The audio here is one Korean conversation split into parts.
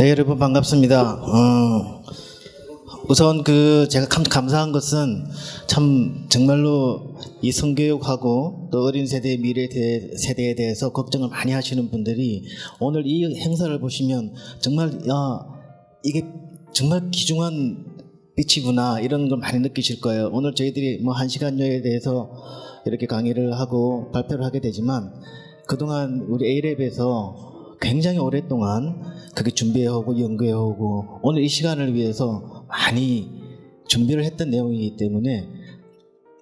네, 여러분 반갑습니다. 어, 우선 그 제가 참 감사한 것은 참 정말로 이 성교육하고 또 어린 세대의 미래 대- 세대에 대해서 걱정을 많이 하시는 분들이 오늘 이 행사를 보시면 정말 야 이게 정말 귀중한 빛이구나 이런 걸 많이 느끼실 거예요. 오늘 저희들이 뭐 한 시간여에 대해서 이렇게 강의를 하고 발표를 하게 되지만 그동안 우리 A랩에서 굉장히 오랫동안 그게 준비해오고 연구해오고 오늘 이 시간을 위해서 많이 준비를 했던 내용이기 때문에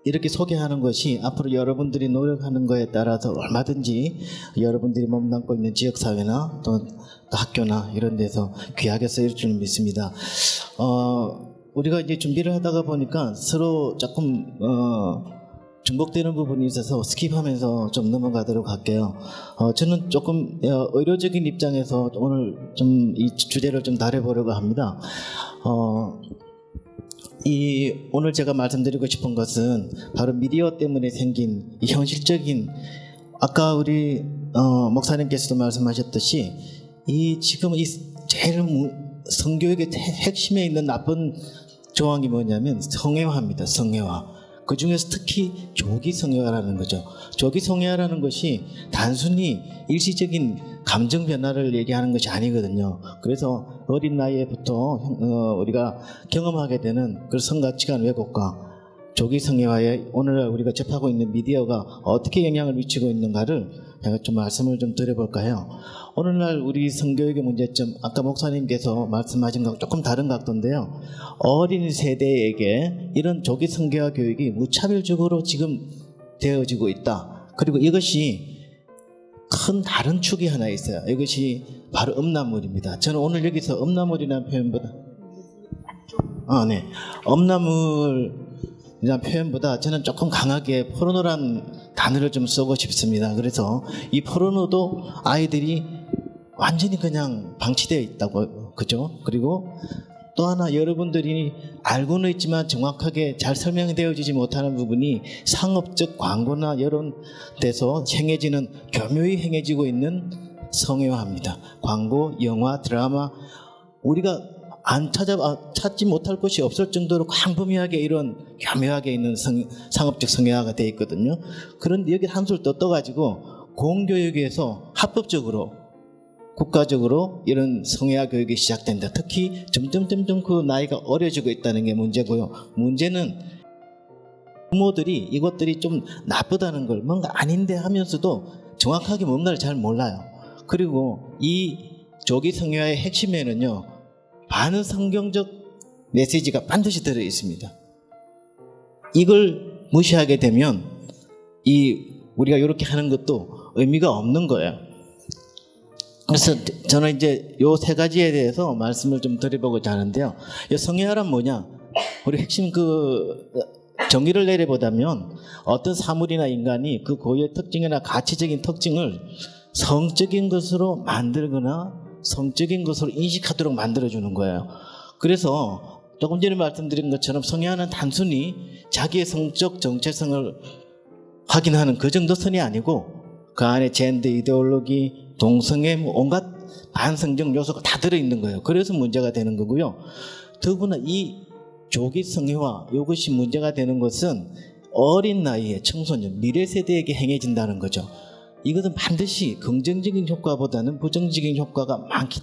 이렇게 소개하는 것이 앞으로 여러분들이 노력하는 거에 따라서 얼마든지 여러분들이 몸담고 있는 지역사회나 또, 또 학교나 이런 데서 귀하게 쓰일 줄 믿습니다. 어, 우리가 이제 준비를 하다가 보니까 서로 조금 어, 중복되는 부분이 있어서 스킵하면서 좀 넘어가도록 할게요. 어, 저는 조금 어, 의료적인 입장에서 오늘 좀 이 주제를 좀 다뤄보려고 합니다. 어, 이 오늘 제가 말씀드리고 싶은 것은 바로 미디어 때문에 생긴 이 현실적인 아까 우리 어, 목사님께서도 말씀하셨듯이 이 지금 이 제일 무- 성교육의 핵- 핵심에 있는 나쁜 조항이 뭐냐면 성애화입니다. 성애화. 그 중에서 특히 조기 성애화라는 거죠. 조기 성애화라는 것이 단순히 일시적인 감정 변화를 얘기하는 것이 아니거든요. 그래서 어린 나이에부터 형- 어, 우리가 경험하게 되는 그 성가치관 왜곡과 조기 성애화에 오늘날 우리가 접하고 있는 미디어가 어떻게 영향을 미치고 있는가를 제가 좀 말씀을 좀 드려볼까 해요. 오늘날 우리 성교육의 문제점, 아까 목사님께서 말씀하신 것 조금 다른 각도인데요. 어린 세대에게 이런 조기 성교화 교육이 무차별적으로 지금 되어지고 있다. 그리고 이것이 큰 다른 축이 하나 있어요. 이것이 바로 음란물입니다. 저는 오늘 여기서 음란물이라는 표현보다 아, 네. 음란물 이라는 표현보다 저는 조금 강하게 포르노란 단어를 좀 쓰고 싶습니다. 그래서 이 포르노도 아이들이 완전히 그냥 방치되어 있다고 그죠? 그리고 또 하나 여러분들이 알고는 있지만 정확하게 잘 설명되어지지 못하는 부분이 상업적 광고나 이런 데서 행해지는 교묘히 행해지고 있는 성애화입니다. 광고, 영화, 드라마 우리가 안 찾아 아, 찾지 못할 것이 없을 정도로 광범위하게 이런 교묘하게 있는 성, 상업적 성애화가 돼 있거든요. 그런데 여기 한술 더 떠가지고 공교육에서 합법적으로 국가적으로 이런 성애화 교육이 시작된다. 특히 점점 점점 그 나이가 어려지고 있다는 게 문제고요. 문제는 부모들이 이것들이 좀 나쁘다는 걸 뭔가 아닌데 하면서도 정확하게 뭔가를 잘 몰라요. 그리고 이 조기 성애화의 핵심에는요. 반성경적 메시지가 반드시 들어 있습니다. 이걸 무시하게 되면 이 우리가 이렇게 하는 것도 의미가 없는 거예요. 그래서 저는 이제 요 세 가지에 대해서 말씀을 좀 드려보고자 하는데요. 이 성애화란 뭐냐? 우리 핵심 그 정의를 내려보자면 어떤 사물이나 인간이 그 고유의 특징이나 가치적인 특징을 성적인 것으로 만들거나 성적인 것으로 인식하도록 만들어주는 거예요. 그래서 조금 전에 말씀드린 것처럼 성애화는 단순히 자기의 성적 정체성을 확인하는 그 정도 선이 아니고 그 안에 젠더 이데올로기, 동성애, 뭐 온갖 반성적 요소가 다 들어있는 거예요. 그래서 문제가 되는 거고요. 더구나 이 조기 성애화 이것이 문제가 되는 것은 어린 나이에 청소년, 미래 세대에게 행해진다는 거죠. 이것은 반드시 긍정적인 효과보다는 부정적인 효과가 많기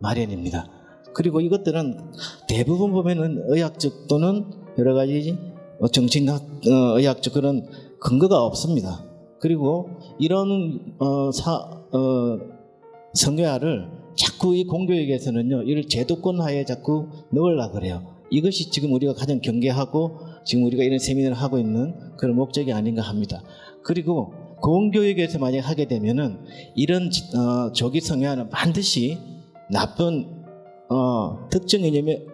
마련입니다. 그리고 이것들은 대부분 보면은 의학적 또는 여러 가지 어, 정신학 어, 의학적 그런 근거가 없습니다. 그리고 이런 어, 사, 어, 성교화를 자꾸 이 공교육에서는요, 이를 제도권 하에 자꾸 넣으려 그래요. 이것이 지금 우리가 가장 경계하고 지금 우리가 이런 세미나를 하고 있는 그런 목적이 아닌가 합니다. 그리고 공교육에서 만약 하게 되면은 이런 어, 조기 성애화는 반드시 나쁜 어, 특정 이념에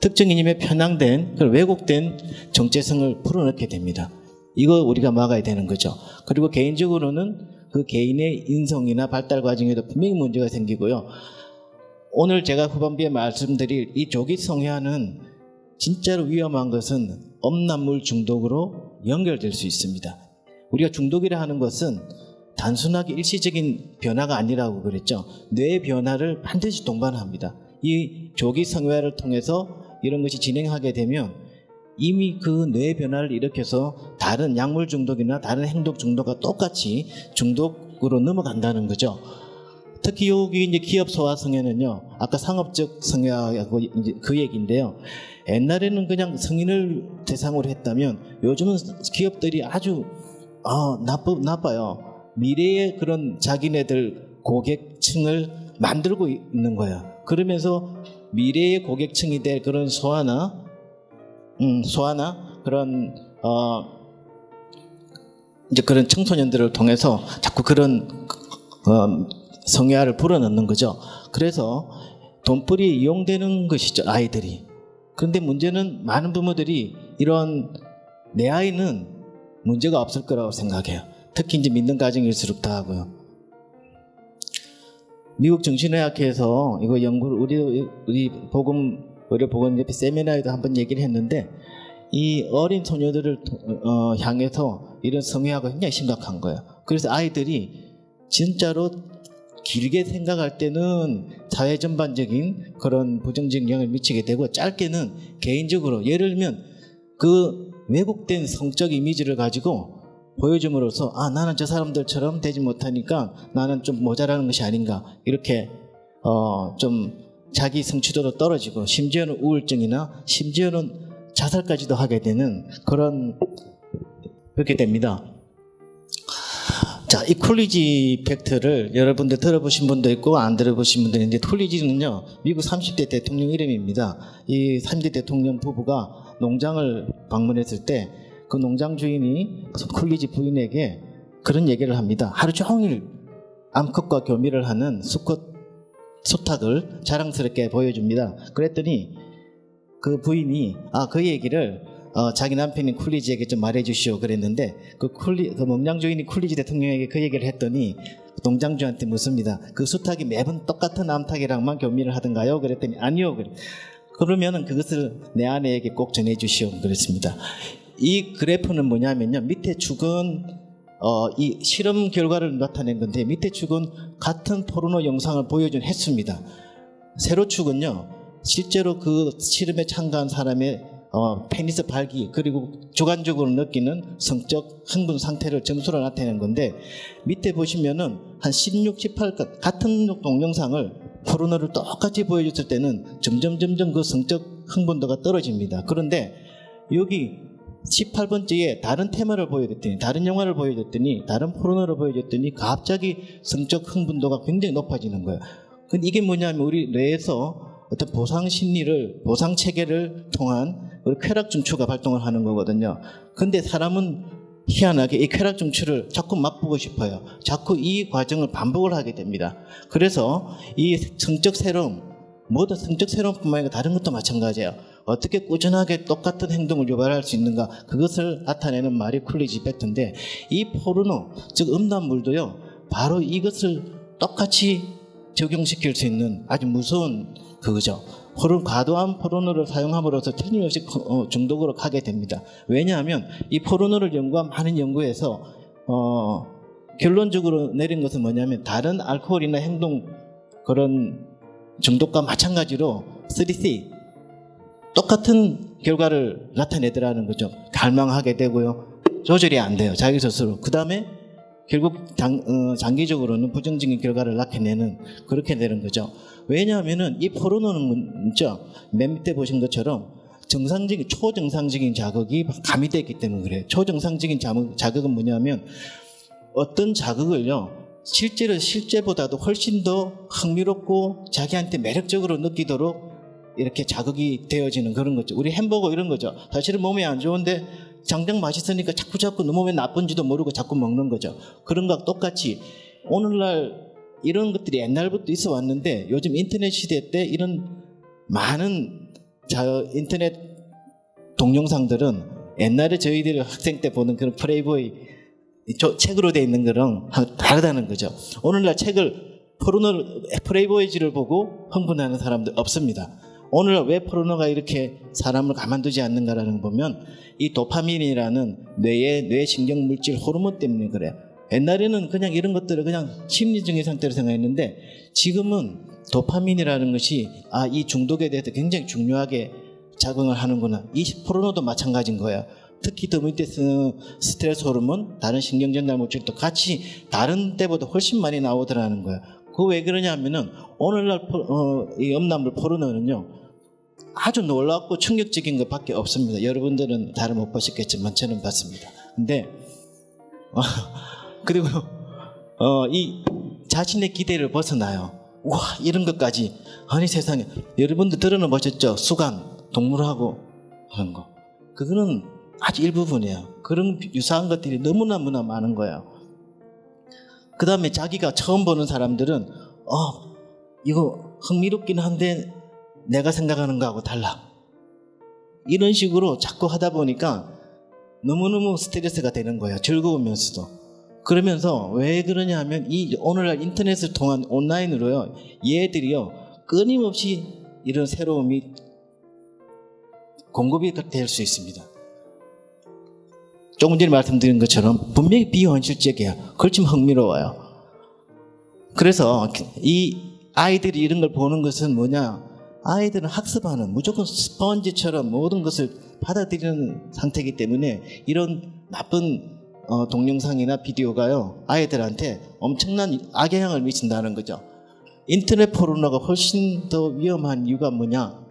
특정 이념에 편향된 그런 왜곡된 정체성을 풀어넣게 됩니다. 이거 우리가 막아야 되는 거죠. 그리고 개인적으로는 그 개인의 인성이나 발달 과정에도 분명히 문제가 생기고요. 오늘 제가 후반부에 말씀드릴 이 조기 성애화는 진짜로 위험한 것은 음란물 중독으로 연결될 수 있습니다. 우리가 중독이라 하는 것은 단순하게 일시적인 변화가 아니라고 그랬죠. 뇌 변화를 반드시 동반합니다. 이 조기 성회화를 통해서 이런 것이 진행하게 되면 이미 그뇌 변화를 일으켜서 다른 약물 중독이나 다른 행동 중독과 똑같이 중독으로 넘어간다는 거죠. 특히 여기 이제 기업 소화 성애는요, 아까 상업적 성애하고 그 얘기인데요. 옛날에는 그냥 성인을 대상으로 했다면 요즘은 기업들이 아주 아, 나빠, 나빠요. 미래의 그런 자기네들 고객층을 만들고 있는 거야. 그러면서 미래의 고객층이 될 그런 소화나, 음, 소화나 그런, 어, 이제 그런 청소년들을 통해서 자꾸 그런, 어, 성애화를 불어넣는 거죠. 그래서 돈벌이에 이용되는 것이죠, 아이들이. 그런데 문제는 많은 부모들이 이런 내 아이는 문제가 없을 거라고 생각해요. 특히 이제 믿는 가정일수록 더 하고요. 미국 정신의학회에서 이거 연구를 우리 우리 복음 의료 보건 옆에 세미나에도 한번 얘기를 했는데 이 어린 소녀들을 도- 어, 향해서 이런 성애화가 굉장히 심각한 거예요. 그래서 아이들이 진짜로 길게 생각할 때는 사회 전반적인 그런 부정적인 영향을 미치게 되고 짧게는 개인적으로 예를 들면 그 왜곡된 성적 이미지를 가지고 보여줌으로써 아 나는 저 사람들처럼 되지 못하니까 나는 좀 모자라는 것이 아닌가 이렇게 어 좀 자기 성취도도 떨어지고 심지어는 우울증이나 심지어는 자살까지도 하게 되는 그런 그렇게 됩니다. 자, 이 쿨리지 팩트를 여러분들 들어보신 분도 있고 안 들어보신 분도 있는데 쿨리지는요 미국 30대 대통령 이름입니다. 이 30대 대통령 부부가 농장을 방문했을 때 그 농장 주인이 쿨리지 부인에게 그런 얘기를 합니다. 하루 종일 암컷과 교미를 하는 수컷 수탉을 자랑스럽게 보여줍니다. 그랬더니 그 부인이 아 그 얘기를 어, 자기 남편인 쿨리지에게 좀 말해주시오 그랬는데 그 쿨리 그 농장 주인이 쿨리지 대통령에게 그 얘기를 했더니 농장주한테 묻습니다. 그 수탉이 매번 똑같은 암탉이랑만 교미를 하던가요? 그랬더니 아니요. 그래. 그러면은 그것을 내 아내에게 꼭 전해주시오 그랬습니다. 이 그래프는 뭐냐면요 밑에 축은 어, 이 실험 결과를 나타낸 건데 밑에 축은 같은 포르노 영상을 보여준 횟수입니다. 세로 축은요 실제로 그 실험에 참가한 사람의 어, 페니스 발기 그리고 주관적으로 느끼는 성적 흥분 상태를 점수로 나타내는 건데 밑에 보시면은 한 16, 18 같은 동영상을 포르노를 똑같이 보여줬을 때는 점점 점점 그 성적 흥분도가 떨어집니다. 그런데 여기 18번째에 다른 테마를 보여줬더니 다른 영화를 보여줬더니 다른 포르노를 보여줬더니 갑자기 성적 흥분도가 굉장히 높아지는 거예요. 근데 이게 뭐냐면 우리 뇌에서 어떤 보상 심리를 보상 체계를 통한 우리 쾌락 중추가 발동을 하는 거거든요. 근데 사람은 희한하게 이 쾌락 중추를 자꾸 맛보고 싶어요. 자꾸 이 과정을 반복을 하게 됩니다. 그래서 이 성적 새로움, 모두 성적 새로움뿐만 아니라 다른 것도 마찬가지예요. 어떻게 꾸준하게 똑같은 행동을 유발할 수 있는가 그것을 나타내는 말이 쿨리지 팩트인데 이 포르노 즉 음란물도요 바로 이것을 똑같이 적용시킬 수 있는 아주 무서운 그거죠. 포르 과도한 포르노를 사용함으로써 틀림없이 어, 중독으로 가게 됩니다. 왜냐하면 이 포르노를 연구한 많은 연구에서 어, 결론적으로 내린 것은 뭐냐면 다른 알코올이나 행동 그런 중독과 마찬가지로 3C 똑같은 결과를 나타내더라는 거죠. 갈망하게 되고요. 조절이 안 돼요. 자기 스스로. 그 다음에 결국 장, 어, 장기적으로는 부정적인 결과를 낳게내는 그렇게 되는 거죠. 왜냐하면은 이 포르노는 진짜 맨 밑에 보신 것처럼 정상적인 초정상적인 자극이 가미되기 때문에 그래요. 초정상적인 자극, 자극은 뭐냐면 어떤 자극을요 실제로 실제보다도 훨씬 더 흥미롭고 자기한테 매력적으로 느끼도록 이렇게 자극이 되어지는 그런 거죠. 우리 햄버거 이런 거죠. 사실은 몸에 안 좋은데 장장 맛있으니까 자꾸 자꾸 너 몸에 나쁜지도 모르고 자꾸 먹는 거죠. 그런 거와 똑같이 오늘날 이런 것들이 옛날부터 있어 왔는데 요즘 인터넷 시대 때 이런 많은 자, 인터넷 동영상들은 옛날에 저희들이 학생 때 보는 그런 프레이보이 저 책으로 돼 있는 거랑 다르다는 거죠. 오늘날 책을 포르노 프레이보이지를 보고 흥분하는 사람들 없습니다. 오늘 왜 포르노가 이렇게 사람을 가만두지 않는가라는 거 보면 이 도파민이라는 뇌의 뇌신경 물질 호르몬 때문에 그래. 옛날에는 그냥 이런 것들을 그냥 심리적인 상태로 생각했는데 지금은 도파민이라는 것이 아 이 중독에 대해서 굉장히 중요하게 작용을 하는구나. 이 포르노도 마찬가지인 거야. 특히 더 밑에 스트레스 호르몬, 다른 신경전달 물질도 같이 다른 때보다 훨씬 많이 나오더라는 거야. 그 왜 그러냐면은 오늘날 포, 어, 이 음란물 포르노는요 아주 놀랍고 충격적인 것밖에 없습니다. 여러분들은 다른 못 보셨겠지만 저는 봤습니다. 근데 어, 그리고 어, 이 자신의 기대를 벗어나요. 와 이런 것까지 아니 세상에 여러분들 들어는 보셨죠? 수간 동물하고 하는 거 그거는 아주 일부분이에요. 그런 유사한 것들이 너무나 너무나 많은 거예요. 그 다음에 자기가 처음 보는 사람들은 어 이거 흥미롭긴 한데 내가 생각하는 거하고 달라. 이런 식으로 자꾸 하다 보니까 너무너무 스트레스가 되는 거예요. 즐거우면서도. 그러면서 왜 그러냐 하면 이 오늘날 인터넷을 통한 온라인으로요. 얘들이요. 끊임없이 이런 새로움이 공급이 될 수 있습니다. 조금 전에 말씀드린 것처럼 분명히 비현실적이에요. 그렇지만 흥미로워요. 그래서 이 아이들이 이런 걸 보는 것은 뭐냐? 아이들은 학습하는 무조건 스펀지처럼 모든 것을 받아들이는 상태이기 때문에 이런 나쁜 어, 동영상이나 비디오가요 아이들한테 엄청난 악영향을 미친다는 거죠. 인터넷 포르노가 훨씬 더 위험한 이유가 뭐냐?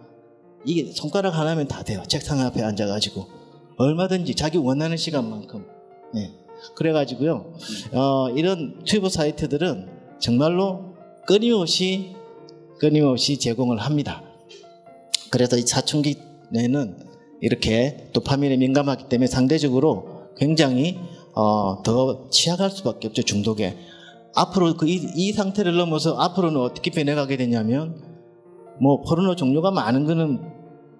이게 손가락 하나면 다 돼요. 책상 앞에 앉아가지고 얼마든지 자기 원하는 시간만큼. 네. 그래가지고요 어, 이런 튜브 사이트들은 정말로 끊임없이 끊임없이 제공을 합니다. 그래서 이 사춘기에는 이렇게 도파민에 민감하기 때문에 상대적으로 굉장히 어, 더 취약할 수밖에 없죠 중독에. 앞으로 그 이, 이 상태를 넘어서 앞으로는 어떻게 변해가게 되냐면 뭐 포르노 종류가 많은 거는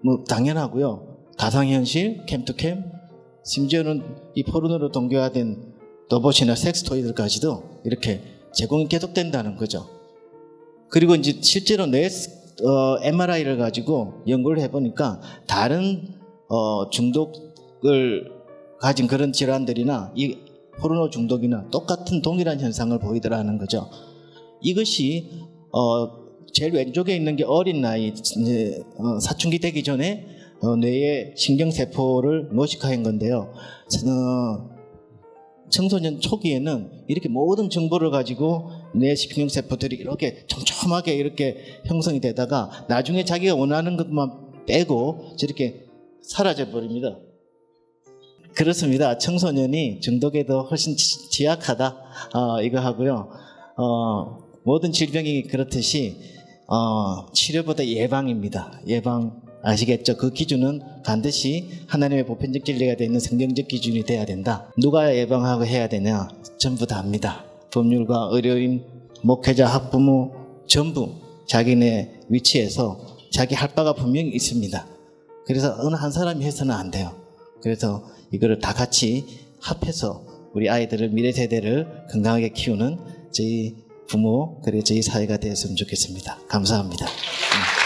뭐 당연하고요. 가상현실, 캠투캠, 심지어는 이 포르노로 동결화된 로봇이나 섹스토이들까지도 이렇게 제공이 계속된다는 거죠. 그리고 이제 실제로 뇌 어, MRI를 가지고 연구를 해보니까 다른 어, 중독을 가진 그런 질환들이나 이 포르노 중독이나 똑같은 동일한 현상을 보이더라는 거죠. 이것이 어, 제일 왼쪽에 있는 게 어린 나이 어, 사춘기 되기 전에 어, 뇌의 신경 세포를 노식화한 건데요. 어, 청소년 초기에는 이렇게 모든 정보를 가지고 뇌 신경 세포들이 이렇게 촘촘하게 이렇게 형성이 되다가 나중에 자기가 원하는 것만 빼고 저렇게 사라져 버립니다. 그렇습니다. 청소년이 중독에도 훨씬 지- 취약하다 어, 이거 하고요. 어, 모든 질병이 그렇듯이 어, 치료보다 예방입니다. 예방 아시겠죠? 그 기준은 반드시 하나님의 보편적 진리가 되는 성경적 기준이 돼야 된다. 누가 예방하고 해야 되냐? 전부 다 합니다. 법률가, 의료인, 목회자, 학부모 전부 자기네 위치에서 자기 할 바가 분명히 있습니다. 그래서 어느 한 사람이 해서는 안 돼요. 그래서 이거를 다 같이 합해서 우리 아이들을 미래 세대를 건강하게 키우는 저희 부모 그리고 저희 사회가 되었으면 좋겠습니다. 감사합니다. 음.